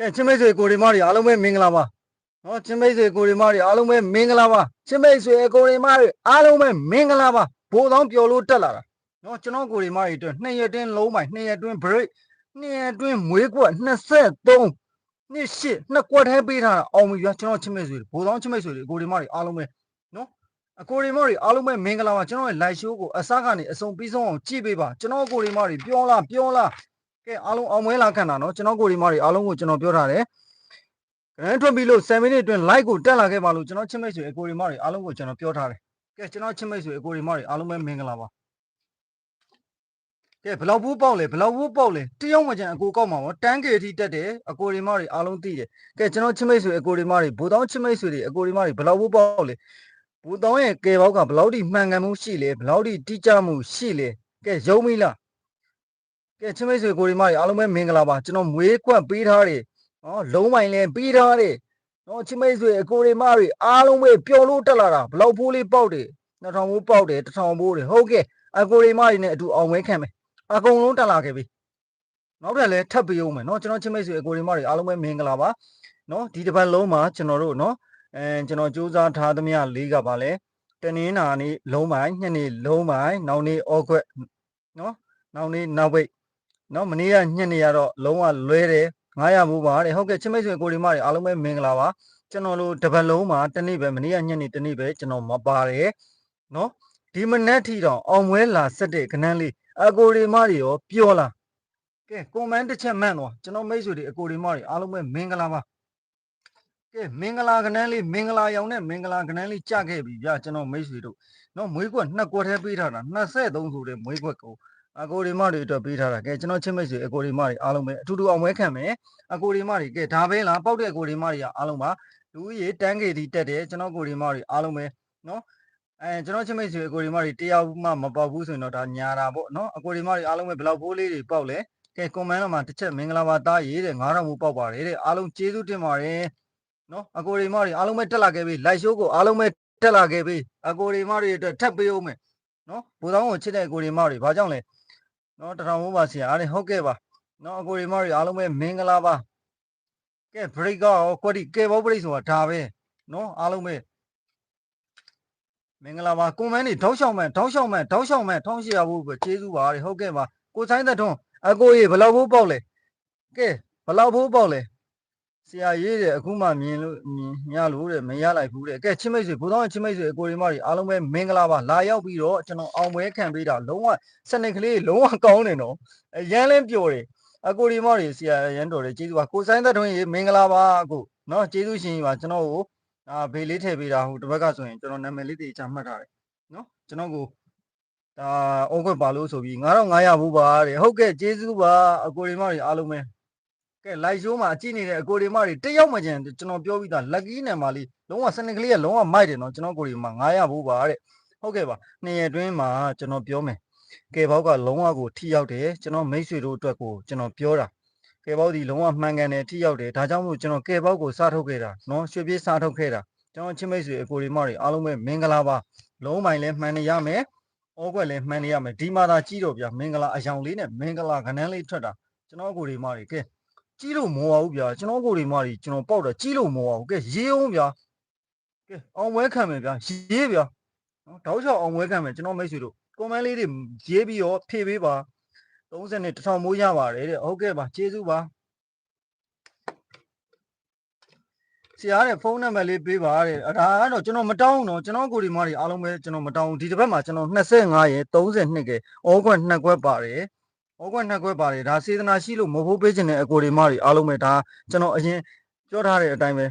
ကဲချင်းမိတ်ဆွေကိုရီမတွေအားလုံးပဲမင်္ဂလာပါနော်ချင်းမိတ်ဆွေကိုရီမတွေအားလုံးပဲမင်္ဂလာပါချင်းမိတ်ဆွေကိုရီမတွေအားလုံးပဲမင်္ဂလာပါဘိုးသောပျော်လို့တက်လာတာနော်ကျွန်တော်ကိုရီမတွေအတွက်နှစ်ရက်တွင်းလုံးပိုင်နှစ်ရက်တွင်း break နှစ်ရက်တွင်းမွေးကွက်23နှစ်ရှစ်နှစ်ကွက်ထဲပေးထားတာအောင်ပြီဗျာကျွန်တော်ချင်းမိတ်ဆွေဘိုးသောချင်းမိတ်ဆွေကိုရီမတွေအားလုံးပဲနော်အကိုရီမတွေအားလုံးပဲမင်္ဂလာပါကျွန်တော်ရဲ့ live show ကိုအစကနေအဆုံးပြီးဆုံးအောင်ကြည့်ပေးပါကျွန်တော်ကိုရီမတွေပြောလားပြောလားကဲ အားလုံးအောင်မွေးလာခံတာနော်ကျွန်တော်ကိုဒီမာတွေအားလုံးကိုကျွန်တော်ပြောထားတယ်။ဂရန်ထွက်ပြီးလို့7မိနစ်အတွင်း like ကိုတက်လာခဲ့ပါလို့ကျွန်တော်ချစ်မိတ်ဆွေအကိုဒီမာတွေအားလုံးကိုကျွန်တော်ပြောထားတယ်။ကဲကျွန်တော်ချစ်မိတ်ဆွေအကိုဒီမာတွေအားလုံးပဲမင်္ဂလာပါ။ကဲဘလောက်ဘူးပေါက်လဲဘလောက်ဘူးပေါက်လဲတယောက်မှကျန်အကိုကောက်မှာပေါ့တန်းကေအထိတက်တယ်အကိုဒီမာတွေအားလုံးသိတယ်။ကဲကျွန်တော်ချစ်မိတ်ဆွေအကိုဒီမာတွေဘူတောင်းချစ်မိတ်ဆွေတွေအကိုဒီမာတွေဘလောက်ဘူးပေါက်လဲဘူတောင်းရဲ့ကဲပေါက်ကဘလောက်ထိမှန်ကန်မှုရှိလဲဘလောက်ထိတိကျမှုရှိလဲကဲယုံမိလား ကဲချင်းမိတ်ဆွေကိုဒီမတွေအားလုံးပဲမင်္ဂလာပါကျွန်တော်မွေးကွက်ပေးထားတယ်နော်လုံးပိုင်လည်းပေးထားတယ်နော်ချင်းမိတ်ဆွေအကိုဒီမတွေအားလုံးပဲပျော်လို့တက်လာတာဘလောက်ဖိုးလေးပေါက်တယ်2000ဖိုးပေါက်တယ်1000ဖိုးတယ်ဟုတ်ကဲ့အကိုဒီမတွေနဲ့အတူအောင်ဝဲခံမယ်အကုန်လုံးတက်လာခဲ့ပြီနောက်ထပ်လည်းထပ်ပြီးအောင်မယ်နော်ကျွန်တော်ချင်းမိတ်ဆွေအကိုဒီမတွေအားလုံးပဲမင်္ဂလာပါနော်ဒီတစ်ပတ်လုံးမှာကျွန်တော်တို့နော်အဲကျွန်တော်စူးစမ်းထားသမျှလေးကပါလဲတနင်္လာနေ့လုံးပိုင်ညနေလုံးပိုင်နောက်နေ့ဩခွက်နော်နောက်နေ့နောက်ဝိတ် နော်မနေ့ကညနေရတော့လုံးဝလွဲတယ်900ဘူးပါတဲ့ဟုတ်ကဲ့ချစ်မိတ်ဆွေကိုဒီမတွေအားလုံးပဲမင်္ဂလာပါကျွန်တော်တို့တပတ်လုံးမှာတနေ့ပဲမနေ့ကညနေတနေ့ပဲကျွန်တော်မပါတယ်နော်ဒီမနေ့ထီတော့အောင်မွဲလာဆက်တဲ့ခဏန်းလေးအကိုဒီမတွေရောပြောလားကဲကွန်မန့်တစ်ချက်မှန်တော့ကျွန်တော်မိတ်ဆွေတွေအကိုဒီမတွေအားလုံးပဲမင်္ဂလာပါကဲမင်္ဂလာခဏန်းလေးမင်္ဂလာရောင်နဲ့မင်္ဂလာခဏန်းလေးကြခဲ့ပြီဗျာကျွန်တော်မိတ်ဆွေတို့နော်မွေးကွက်နှစ်ကွက်ထဲပေးထားတာ23ဆိုတဲ့မွေးကွက်ကို အကိုဒီမတွေအတွက်ပေးထားတာကဲကျွန်တော်ချစ်မိတ်ဆွေအကိုဒီမတွေအားလုံးပဲအထူးတူအောင်ပွဲခံမယ်အကိုဒီမတွေကဲဒါပဲလားပေါက်တဲ့အကိုဒီမတွေကအားလုံးပါလူကြီးတန်းကေတီတက်တယ်ကျွန်တော်ကိုဒီမတွေအားလုံးပဲနော်အဲကျွန်တော်ချစ်မိတ်ဆွေအကိုဒီမတွေတယောက်မှမပေါက်ဘူးဆိုရင်တော့ဒါညာတာပေါ့နော်အကိုဒီမတွေအားလုံးပဲဘယ်လောက်ဖိုးလေးတွေပေါက်လဲကဲကွန်မန့်တော့မှာတစ်ချက်မင်္ဂလာပါသားရေးတဲ့9000ဘူးပေါက်ပါတယ်တဲ့အားလုံးကျေးဇူးတင်ပါတယ်နော်အကိုဒီမတွေအားလုံးပဲတက်လာခဲ့ပြီလိုက်ရှိုးကိုအားလုံးပဲတက်လာခဲ့ပြီအကိုဒီမတွေအတွက်ထပ်ပေးအောင်မယ်နော်ဘူတောင်းကိုချစ်တဲ့အကိုဒီမတွေဘာကြောင့်လဲ နော်တထောင်မိုးပါဆရာအားဟုတ်ကဲ့ပါနော်အကိုရီမတွေအားလုံးပဲမင်္ဂလာပါကဲ break ကောကွက်ဒီကဲဘော break ဆိုတာဒါပဲနော်အားလုံးပဲမင်္ဂလာပါကွန်မန့်နေထောက်ရှောက်မှန်ထောက်ရှောက်မှန်ထောက်ရှောက်မှန်ထောင်းရှေ့ရဖို့ပဲကျေးဇူးပါတဲ့ဟုတ်ကဲ့ပါကိုဆိုင်သက်ထွန်းအကိုရေဘယ်လောက်ဖို့ပေါက်လဲကဲဘယ်လောက်ဖို့ပေါက်လဲ ဆရာရေးတယ်အခုမှမြင်လို့မြင်ရလို့တဲ့မရလိုက်ဘူးတဲ့ကဲချစ်မိတ်ဆွေဘုသောချစ်မိတ်ဆွေအကိုရီမတွေအားလုံးပဲမင်္ဂလာပါလာရောက်ပြီးတော့ကျွန်တော်အောင်ပွဲခံပေးတာလုံးဝစနစ်ကလေးလုံးဝကောင်းတယ်နော်အရန်လင်းပျော်တယ်အကိုဒီမော်တွေဆရာရန်တော်တယ်ကျေးဇူးပါကိုဆိုင်သက်ထွန်းရေမင်္ဂလာပါအကိုနော်ကျေးဇူးရှင်ကြီးပါကျွန်တော်ကိုအာဘေးလေးထည့်ပေးတာဟိုတစ်ဘက်ကဆိုရင်ကျွန်တော်နာမည်လေးတည်ချမှတ်ထားတယ်နော်ကျွန်တော်ကိုဒါအုံးခွက်ပါလို့ဆိုပြီး9500ဘူးပါတဲ့ဟုတ်ကဲ့ကျေးဇူးပါအကိုဒီမော်တွေအားလုံးပဲ ကဲ live show မှာကြည့်နေတဲ့အကိုဒီမော်တွေတယောက်မှကျန်ကျွန်တော်ပြောပြီးသား lucky number လေးလုံးဝစနစ်ကလေးကလုံးဝမိုက်တယ်နော်ကျွန်တော်ကိုဒီမှာ900ဘူးပါတဲ့ဟုတ်ကဲ့ပါနှစ်ရက်တွင်းမှာကျွန်တော်ပြောမယ်ကဲဘောက်ကလုံးဝကိုထိရောက်တယ်ကျွန်တော်မိတ်ဆွေတို့အတွက်ကိုကျွန်တော်ပြောတာကဲဘောက်ဒီလုံးဝမှန်ကန်တယ်ထိရောက်တယ်ဒါကြောင့်မို့ကျွန်တော်ကဲဘောက်ကိုစားထုတ်ခဲ့တာနော်ရွှေပြေးစားထုတ်ခဲ့တာကျွန်တော်ချင်းမိတ်ဆွေအကိုဒီမတွေအားလုံးပဲမင်္ဂလာပါလုံးပိုင်လည်းမှန်နေရမယ်ဩကွက်လည်းမှန်နေရမယ်ဒီမှာသာကြည့်တော့ဗျာမင်္ဂလာအယောင်လေးနဲ့မင်္ဂလာကဏ္ဍလေးထွက်တာကျွန်တော်အကိုဒီမတွေကဲ ကြည့်လို့မဟုတ်ဘူးဗျာကျွန်တော်အကိုဒီမတွေကျွန်တော်ပေါက်တာကြည့်လို့မဟုတ်ဘူးကဲရေးအောင်ဗျာကဲအောင်ဝဲခံမယ်ဗျာရေးဗျာနော်တောက်ချောက်အောင်ဝဲခံမယ်ကျွန်တော်မိတ်ဆွေတို့ကွန်မန့်လေးတွေရေးပြီးတော့ဖြည့်ပေးပါ30နဲ့1000မိုးရပါတယ်တဲ့ဟုတ်ကဲ့ပါကျေးဇူးပါဆရာတဲ့ဖုန်းနံပါတ်လေးပေးပါတဲ့အဲဒါကတော့ကျွန်တော်မတောင်းဘူးနော်ကျွန်တော်ကိုဒီမတွေအားလုံးပဲကျွန်တော်မတောင်းဘူးဒီတစ်ပတ်မှာကျွန်တော်25ရဲ့32ကဲဩခွက်2ခွက်ပါတယ် ဩခွက်2ခွက်ပါတယ်ဒါစေတနာရှိလို့မဟုတ်ပေးခြင်းတဲ့အကိုဒီမတွေအားလုံးပဲဒါကျွန်တော်အရင်ပြောထားတဲ့အတိုင်းပဲ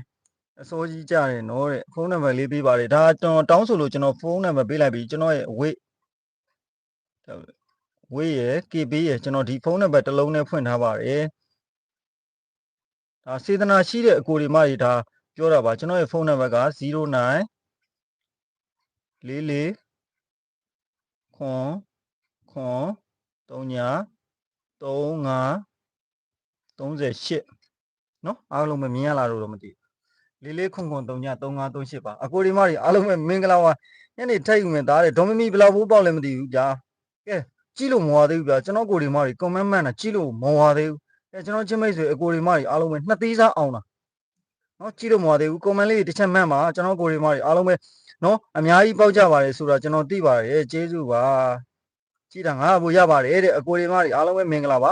အစိုးကြီးကြတယ်နော်တဲ့ဖုန်းနံပါတ်လေးပေးပါတယ်ဒါကျွန်တော်တောင်းဆိုလို့ကျွန်တော်ဖုန်းနံပါတ်ပေးလိုက်ပြီးကျွန်တော်ရဲ့ weight ဝေးရယ် KB ရယ်ကျွန်တော်ဒီဖုန်းနံပါတ်တစ်လုံးနဲ့ဖွင့်ထားပါတယ်ဒါစေတနာရှိတဲ့အကိုဒီမကြီးဒါပြောတာပါကျွန်တော်ရဲ့ဖုန်းနံပါတ်က09 44ခွန်ခွန်3ညာ 35 38เนาะအားလုံးပဲမြင်ရလားလို့တော့မသိဘူးလေးလေးခွန်ခွန်3ညာ3538ပါအကိုဒီမကြီးအားလုံးပဲမင်္ဂလာပါညနေထိုက်ယူမယ်ဒါတဲ့ဒေါ်မမီဘယ်လောက်ဘူးပေါက်လဲမသိဘူးကြာကဲ ကြည့်လို့မဝသေးဘူးဗျာကျွန်တော်ကိုဒီမတွေကွန်မန့်မှန်တာကြည့်လို့မဝသေးဘူး အဲကျွန်တော်ချင်းမိတ်ဆွေအကိုရီမတွေအားလုံးပဲနှစ်သီးစားအောင်တာနော်ကြည့်လို့မရသေးဘူးကွန်မန့်လေးတစ်ချက်မှတ်ပါကျွန်တော်ကိုရီမတွေအားလုံးပဲနော်အများကြီးပေါက်ကြပါတယ်ဆိုတာကျွန်တော်သိပါတယ်ကျေးဇူးပါ ကြည့်တာငါဘို့ရပါတယ်တဲ့အကိုရီမတွေအားလုံးပဲမင်္ဂလာပါ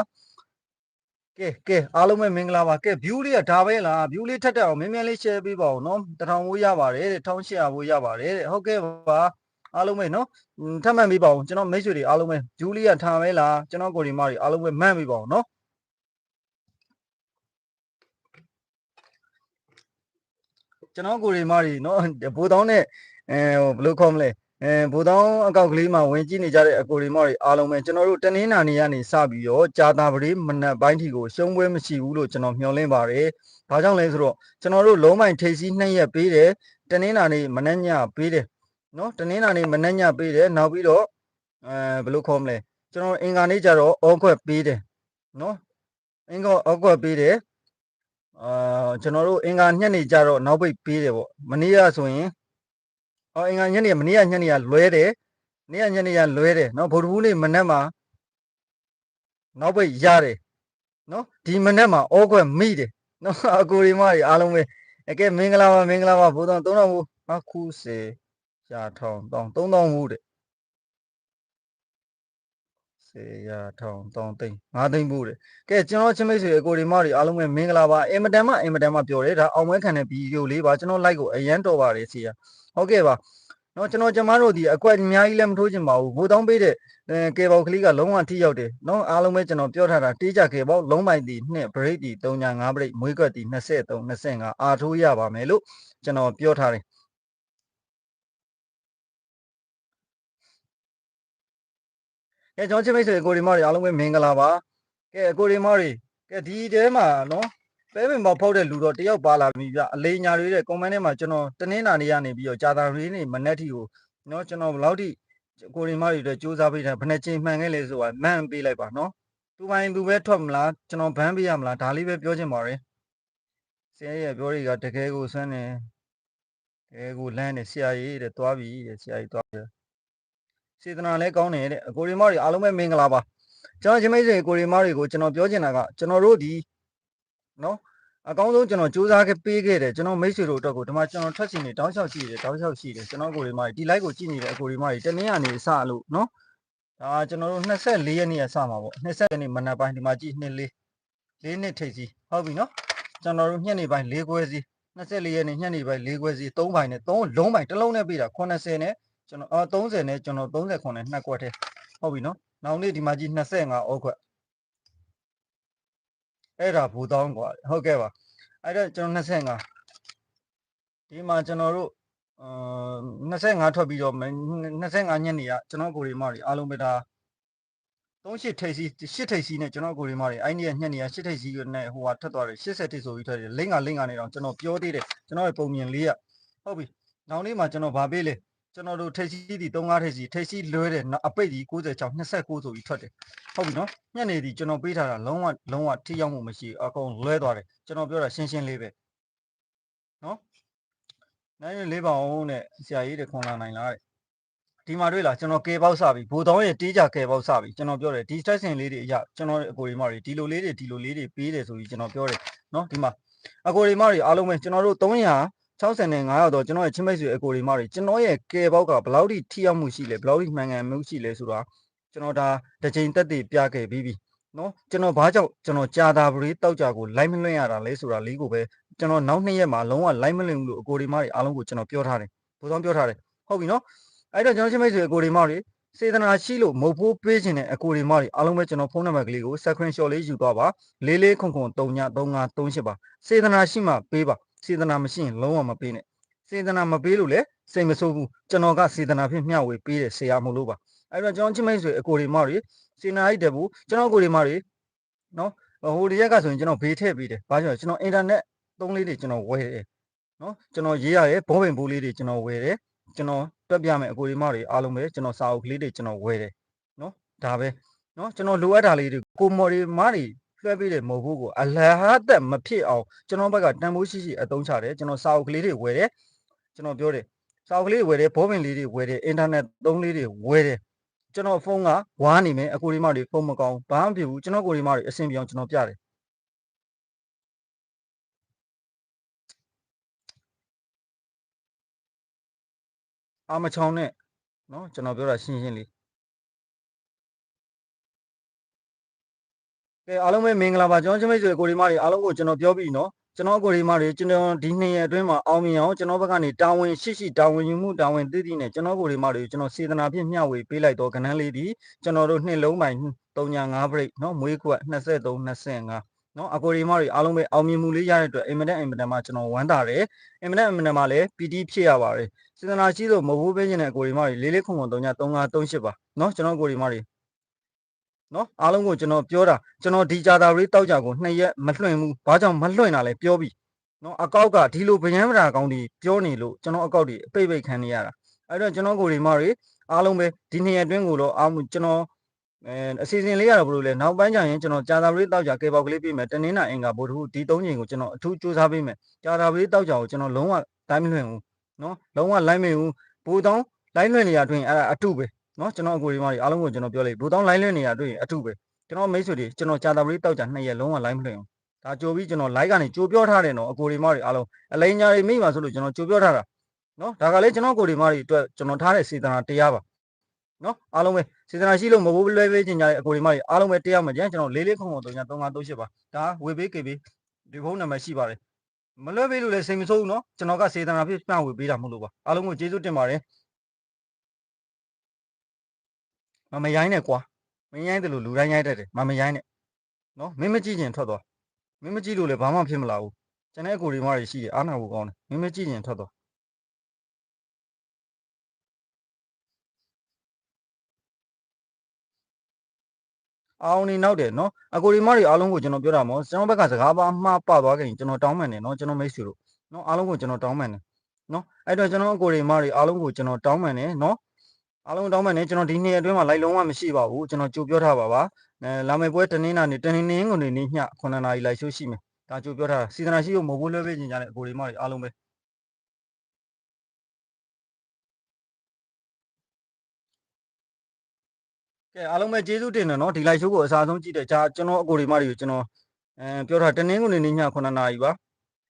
ကဲကဲအားလုံးပဲမင်္ဂလာပါကဲ view လေးကဒါပဲလား view လေးထက်တက်အောင်မြင်းမြင်းလေး share ပေးပါဦးနော်တထောင်ဘိုးရပါတယ်တဲ့1800ဘိုးရပါတယ်တဲ့ဟုတ်ကဲ့ပါအားလုံးပဲနော်ဟွန်းထပ်မှတ်ပေးပါဦးကျွန်တော်မိတ်ဆွေတွေအားလုံးပဲ view လေးကထားမဲလားကျွန်တော်ကိုရီမတွေအားလုံးပဲမှတ်ပေးပါဦးနော်ကျွန်တော်ကိုရီမာတွေနော်ဘိုးတောင်းနဲ့အဲဟိုဘယ်လိုခေါ်မလဲ အဲဘိုးတောင်းအကောက်ကလေးမှာဝင်ကြည့်နေကြတဲ့အကိုရီမာတွေအားလုံးပဲကျွန်တော်တို့တနင်္လာနေ့ကနေစပြီးတော့ကြာတာပတိမနက်ပိုင်းထိကိုရှုံးပွဲမရှိဘူးလို့ကျွန်တော်မျှော်လင့်ပါတယ်။ဘာကြောင့်လဲဆိုတော့ကျွန်တော်တို့လုံးမိုင်ထိပ်စီးနှစ်ရက်ပေးတယ်တနင်္လာနေ့မနက်ညပေးတယ်နော်တနင်္လာနေ့မနက်ညပေးတယ်နောက်ပြီးတော့အဲဘယ်လိုခေါ်မလဲကျွန်တော်အင်္ဂါနေ့ကျတော့အောခွက်ပေးတယ်နော်အင်္ဂါအောခွက်ပေးတယ်အာကျွန်တော်တို့အင်္ဂါညနေကြတော့နောက်ပိတ်ပေးတယ်ပေါ့မနေ့ကဆိုရင် ဟောအင်္ဂါညနေမနေ့ကညနေကလွဲတယ်နေ့ကညနေကလွဲတယ်နော်ဗုဒ္ဓဘူးနေ့မနေ့မှာနောက်ပိတ်ရတယ်နော်ဒီမနေ့မှာအောကွက်မိတယ်နော်အကိုရီမတွေအားလုံးပဲအကဲမင်္ဂလာပါမင်္ဂလာပါဘုသော3000ဘူးနော်ခုစေရာထောင်တောင်း3000ဘူးတဲ့ 10ရာထောင်တောင်းသိန်း9သိန်းပို့တယ်ကဲကျွန်တော်ချင်းမိတ်ဆွေအကိုဒီမတွေအားလုံးပဲမင်္ဂလာပါအင်မတန်မှအင်မတန်မှပြောတယ်ဒါအောင်ပွဲခံတဲ့ဗီဒီယိုလေးပါကျွန်တော် like ကိုအရန်တော်ပါတယ်ဆီယာဟုတ်ကဲ့ပါနော်ကျွန်တော်ကျမတို့ဒီအကွက်အများကြီးလည်းမထိုးချင်ပါဘူးဘိုးတောင်းပေးတဲ့ကေဘောက်ကလေးကလုံးဝထိရောက်တယ်နော်အားလုံးပဲကျွန်တော်ပြောထားတာတေးကြကေဘောက်လုံးပိုင်တီ2 break တီ3ညာ5 break မွေးကွက်တီ23 25အာထိုးရပါမယ်လို့ကျွန်တော်ပြောထားတယ် ကဲကျွန်တော်ချစ်မိတ်ဆွေကိုရီမော်တွေအားလုံးပဲမင်္ဂလာပါကဲကိုရီမော်တွေကဲဒီတဲမှာနော်ပဲပင်ပေါက်ဖောက်တဲ့လူတော့တယောက်ပါလာပြီဗျအလေးညာတွေတဲ့ comment ထဲမှာကျွန်တော်တင်းနေတာနေရနေပြီးတော့ကြာတာတွေနေမနဲ့တီကိုနော်ကျွန်တော်ဘယ်လောက်ထိကိုရီမားတွေအတွက်စူးစမ်းပေးတယ်ဘယ်နှချိန်မှန်ခဲ့လဲဆိုတာမှန်ပေးလိုက်ပါနော်သူပိုင်သူပဲထွက်မလားကျွန်တော်ဘန်းပေးရမလားဒါလေးပဲပြောချင်ပါတယ်ဆရာရဲ့ပြောတွေကတကယ်ကိုဆွမ်းနေတကယ်ကိုလမ်းနေဆရာကြီးတဲ့သွားပြီတဲ့ဆရာကြီးသွားပြီ စေတနာလည်းကောင်းတယ်တဲ့အကိုရီမာတွေအားလုံးပဲမင်္ဂလာပါကျွန်တော်ချင်းမိတ်ဆွေကိုရီမာတွေကိုကျွန်တော်ပြောချင်တာကကျွန်တော်တို့ဒီနော်အကောင်းဆုံးကျွန်တော်စူးစမ်းခဲ့ပေးခဲ့တယ်ကျွန်တော်မိတ်ဆွေတို့အတွက်ကိုဒီမှာကျွန်တော်ထွက်စီနေတောင်းလျှောက်ရှိတယ်တောင်းလျှောက်ရှိတယ်ကျွန်တော်ကိုယ်လေးမဒီ live ကိုကြည့်နေတဲ့အကိုလေးမကြီးတနင်္လာနေ့အစလို့နော်ဒါကျွန်တော်တို့24ရက်နေ့အစမှာပေါ့20ရက်နေ့မနက်ပိုင်းဒီမှာကြည့်2 4 4နှစ်ထိပ်စီဟုတ်ပြီနော်ကျွန်တော်တို့ညနေပိုင်း4ခွဲစီ24ရက်နေ့ညနေပိုင်း4ခွဲစီ3ပိုင်းနဲ့3လုံးပိုင်းတစ်လုံးနဲ့ပေးတာ80နဲ့ ကျွန်တော်အော်30နဲ့ကျွန်တော်39နဲ့2ခွက်ထဲဟုတ်ပြီနော်နောက်နေ့ဒီမှာကြည့်25အောက်ခွက် အဲ့ဒါဘူတောင်းกว่าဟုတ်ကဲ့ပါအဲ့တော့ကျွန်တော်25ဒီမှာကျွန်တော်တို့အာ25ထွက်ပြီးတော့25ညနေကကျွန်တော်ကိုရီမတွေအားလုံးပဲဒါ38ထိပ်စီ8ထိပ်စီနဲ့ကျွန်တော်ကိုရီမတွေအဲ့ဒီညနေက8ထိပ်စီနဲ့ဟိုဟာထွက်သွားတယ်80ထိပ်ဆိုပြီးထွက်တယ်လိမ့်ကလိမ့်ကနေတော့ကျွန်တော်ပြောသေးတယ်ကျွန်တော်ရဲ့ပုံမြင်လေးကဟုတ်ပြီနောက်နေ့မှာကျွန်တော်ဗာပေးလေ ကျွန်တော်တို့ထိပ်စီဒီ35ထိပ်စီထိပ်စီလွဲတယ်အပိတ်ဒီ96 29ဆိုပြီးထွက်တယ်ဟုတ်ပြီနော်ညနေဒီကျွန်တော်ပေးထားတာလုံးဝလုံးဝထိရောက်မှုမရှိဘူးအကုန်လွဲသွားတယ်ကျွန်တော်ပြောတာရှင်းရှင်းလေးပဲနော်နိုင်လေးပါအောင်တဲ့ဆရာကြီးတွေခွန်လာနိုင်လားတဲ့ဒီမှာတွေ့လားကျွန်တော်ကေပေါက်စပြီဘိုးတော်ရဲ့တေးကြကေပေါက်စပြီကျွန်တော်ပြောတယ်ဒီ stress စင်လေးတွေအရကျွန်တော်အကိုရီမတွေဒီလိုလေးတွေဒီလိုလေးတွေပေးတယ်ဆိုပြီးကျွန်တော်ပြောတယ်နော်ဒီမှာအကိုရီမတွေအားလုံးပဲကျွန်တော်တို့300 65ရောက်တော့ကျွန်တော်ရဲ့ချင်းမိတ်ဆွေအကိုရီမတွေကျွန်တော်ရဲ့ကေပေါက်ကဘယ်လောက်ထိထိရောက်မှုရှိလဲဘယ်လောက်ထိမှန်ကန်မှုရှိလဲဆိုတာကျွန်တော်ဒါတစ်ချိန်တက်တည်ပြခဲ့ပြီးပြီနော်ကျွန်တော်ဘာကြောင့်ကျွန်တော်ကြာတာပရိတောက်ကြကိုလိုက်မလွှင့်ရတာလဲဆိုတာလေးကိုပဲကျွန်တော်နောက်နှစ်ရက်မှာလုံးဝလိုက်မလွှင့်ဘူးလို့အကိုရီမတွေအားလုံးကိုကျွန်တော်ပြောထားတယ်ဘိုးဆောင်ပြောထားတယ်ဟုတ်ပြီနော်အဲ့တော့ကျွန်တော်ချင်းမိတ်ဆွေအကိုရီမတွေစေတနာရှိလို့မဟုတ်ဘူးပေးခြင်းတဲ့အကိုရီမတွေအားလုံးပဲကျွန်တော်ဖုန်းနံပါတ်ကလေးကို screenshot လေးယူသွားပါလေးလေးခွန်ခွန်3ည3538ပါစေတနာရှိမှပေးပါ စေတနာမရှိရင်လုံးဝမပေးနဲ့စေတနာမပေးလို့လေစိတ်မဆိုးဘူးကျွန်တော်ကစေတနာဖြင့်မျှဝေပေးတယ်ဆရာမလို့ပါအဲ့တော့ကျွန်တော်ချင်းမိတ်ဆွေအကိုရီမတွေစေနာလိုက်တယ်ဘူးကျွန်တော်အကိုရီမတွေနော်ဟိုဒီရက်ကဆိုရင်ကျွန်တော်ဘေးထည့်ပေးတယ်ဘာကြောင့်လဲကျွန်တော်အင်တာနက်သုံးလေးတွေကျွန်တော်ဝယ်တယ်နော်ကျွန်တော်ရေးရတယ်ဘောပင်ဘူးလေးတွေကျွန်တော်ဝယ်တယ်ကျွန်တော်တွက်ပြမယ်အကိုရီမတွေအားလုံးပဲကျွန်တော်စာအုပ်ကလေးတွေကျွန်တော်ဝယ်တယ်နော်ဒါပဲနော်ကျွန်တော်လိုအပ်တာလေးတွေကိုမော်ရီမတွေ လွှဲပေးတယ်မဟုတ်ဘူးကိုအလားတက်မဖြစ်အောင်ကျွန်တော်ဘက်ကတန်ဖိုးရှိရှိအသုံးချတယ်ကျွန်တော်စာအုပ်ကလေးတွေဝယ်တယ်ကျွန်တော်ပြောတယ်စာအုပ်ကလေးဝယ်တယ်ဘောပင်လေးတွေဝယ်တယ်အင်တာနက်သုံးလေးတွေဝယ်တယ်ကျွန်တော်ဖုန်းကဝါးနေမယ်အကိုဒီမတွေဖုန်းမကောင်းဘာမှမဖြစ်ဘူးကျွန်တော်ကိုဒီမတွေအဆင်ပြေအောင်ကျွန်တော်ပြတယ်အာမချောင်းနဲ့เนาะကျွန်တော်ပြောတာရှင်းရှင်းလေး ကဲအားလုံးပဲမင်္ဂလာပါကျွန်တော်ချင်းမိတ်ဆွေကိုဒီမတွေအားလုံးကိုကျွန်တော်ပြောပြီးနော်ကျွန်တော်ကိုဒီမတွေကျွန်တော်ဒီနှစ်ရက်အတွင်းမှာအောင်မြင်အောင်ကျွန်တော်ဘက်ကနေတာဝန်ရှိရှိတာဝန်ယူမှုတာဝန်သိသိနဲ့ကျွန်တော်ကိုဒီမတွေကျွန်တော်စေတနာဖြင့်မျှဝေပေးလိုက်တော့ကဏ္ဍလေးဒီကျွန်တော်တို့နှစ်လုံးပိုင်း305 break နော်မွေးကွက်23 25နော်အကိုဒီမတွေအားလုံးပဲအောင်မြင်မှုလေးရတဲ့အတွက်အင်မတန်အင်မတန်မှကျွန်တော်ဝမ်းသာတယ်အင်မတန်အင်မတန်မှလည်းပီတိဖြစ်ရပါတယ်စေတနာရှိလို့မဟုတ်ဘူးပဲခြင်းတဲ့အကိုဒီမတွေလေးလေးခုံခုံ3 3538ပါနော်ကျွန်တော်ကိုဒီမတွေ နော်အားလုံးကိုကျွန်တော်ပြောတာကျွန်တော်ဒီဂျာတာရေးတောက်ကြကိုနှစ်ရက်မလွှင့်ဘူးဘာကြောင့်မလွှင့်တာလဲပြောပြီးနော်အကောက်ကဒီလိုဗျမ်းပဓာကောင်းဒီပြောနေလို့ကျွန်တော်အကောက်ဒီအပိတ်ပိတ်ခံနေရတာအဲ့တော့ကျွန်တော်ကိုဒီမတွေအားလုံးပဲဒီနှစ်ရက်အတွင်းကိုတော့အားမကျွန်တော်အဲအစီအစဉ်လေးရတော့ဘယ်လိုလဲနောက်ပိုင်းကျရင်ကျွန်တော်ဂျာတာရေးတောက်ကြကေပေါက်ကလေးပြမယ်တနင်္လာအင်္ဂါဗုဒ္ဓဟူးဒီ၃ချိန်ကိုကျွန်တော်အထူးစူးစမ်းပေးမယ်ဂျာတာရေးတောက်ကြကိုကျွန်တော်လုံးဝတိုင်းမလွှင့်ဘူးနော်လုံးဝလိုက်မဘူးဘူတောင်းလိုက်လွှင့်နေရအတွင်းအဲ့ဒါအတုပဲ နော်ကျွန်တော်အကိုဒီမတွေအားလုံးကိုကျွန်တော်ပြောလိုက်ဘူတောင်းလိုင်းလွှင့်နေတာတွေ့ရင်အထုပဲကျွန်တော်မိတ်ဆွေတွေကျွန်တော်ကြာတာပရိတောက်ကြနှစ်ရက်လုံးဝလိုင်းမလွှင့်အောင်ဒါကြိုပြီးကျွန်တော် live ကနေကြိုပြောထားတယ်နော်အကိုဒီမတွေအားလုံးအလိန်ညာတွေမိမှာဆိုလို့ကျွန်တော်ကြိုပြောထားတာနော်ဒါကလည်းကျွန်တော်အကိုဒီမတွေအတွက်ကျွန်တော်ထားတဲ့စေတနာတရားပါနော်အားလုံးပဲစေတနာရှိလို့မဘိုးလွဲပေးခြင်းကြတဲ့အကိုဒီမတွေအားလုံးပဲတရားမှကြမ်းကျွန်တော်လေးလေးခုံခုံ3 3 5 3 8ပါဒါဝေပေးကေပေးဒီဖုန်းနံပါတ်ရှိပါတယ်မလွဲပေးလို့လည်းစိတ်မဆိုးဘူးနော်ကျွန်တော်ကစေတနာဖြစ်ပြဝေပေးတာမဟုတ်လို့ပါအားလုံးကိုကျေးဇူးတင်ပါတယ် မမရိုင်းနဲ့ကွာမင်းရိုင်းတယ်လို့လူတိုင်းရိုင်းတတ်တယ်မမရိုင်းနဲ့နော်မင်းမကြည့်ကျင်ထွက်သွားမင်းမကြည့်လို့လည်းဘာမှဖြစ်မလာဘူးကျွန်တော်အကိုဒီမတွေရှိတယ်အားနာဖို့ကောင်းတယ်မင်းမကြည့်ကျင်ထွက်သွားအောင်နေနောက်တယ်နော်အကိုဒီမတွေအားလုံးကိုကျွန်တော်ပြောတာမောကျွန်တော်ဘက်ကစကားပါမှားပသွားခင်ကျွန်တော်တောင်းမှန်တယ်နော်ကျွန်တော်မိတ်ဆွေတို့နော်အားလုံးကိုကျွန်တော်တောင်းမှန်တယ်နော်အဲ့တော့ကျွန်တော်အကိုဒီမတွေအားလုံးကိုကျွန်တော်တောင်းမှန်တယ်နော် အားလုံးတောင်းမှန်နေကျွန်တော်ဒီနေ့အတွင်းမှာလိုက်လုံးဝမရှိပါဘူးကျွန်တော်ကြိုပြောထားပါပါအဲလာမယ့်ပွဲတနင်္လာနေ့တနင်္နင်းကုန်နေနေ့ည9နာရီလိုက်ရှိုးရှိမယ်ဒါကြိုပြောထားတာစီဇနာရှိကိုမဟုတ်ဘူးလွှဲပေးခြင်းကြတဲ့အကိုဒီမတွေအားလုံးပဲကဲအားလုံးပဲကျေးဇူးတင်တယ်နော်ဒီလိုက်ရှိုးကိုအစားဆုံးကြည့်တဲ့ဂျာကျွန်တော်အကိုဒီမတွေကိုကျွန်တော်အဲပြောထားတနင်္ဂနွေနေ့ည9နာရီပါ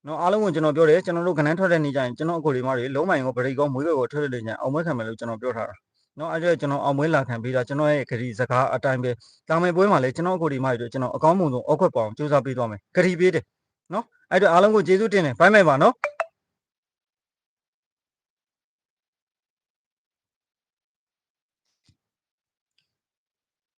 နော်အားလုံးကိုကျွန်တော်ပြောတယ်ကျွန်တော်တို့ခဏထွက်တဲ့နေ့ကျရင်ကျွန်တော်အကိုဒီမတွေလုံးမိုင်ကိုဗရိတ်ကောမွေးကောထွက်တဲ့နေ့ညအောင်မွေးခံမယ်လို့ကျွန်တော်ပြောထားတာ နော်အဲ့ဒါကျွန်တော်အောင်မွေးလာခံပေးတာကျွန်တော်ရဲ့ဂရီစကားအတိုင်းပဲတာမယ်ပွဲမှာလည်းကျွန်တော်အကိုဒီမတွေကျွန်တော်အကောင်းမှုဆုံးအောက်ခွက်ပေါအောင်စူးစမ်းပေးသွားမယ်ဂရီပေးတယ်နော်အဲ့ဒါအားလုံးကိုကျေးဇူးတင်တယ်ဘိုင်းမိုင်ပါနော်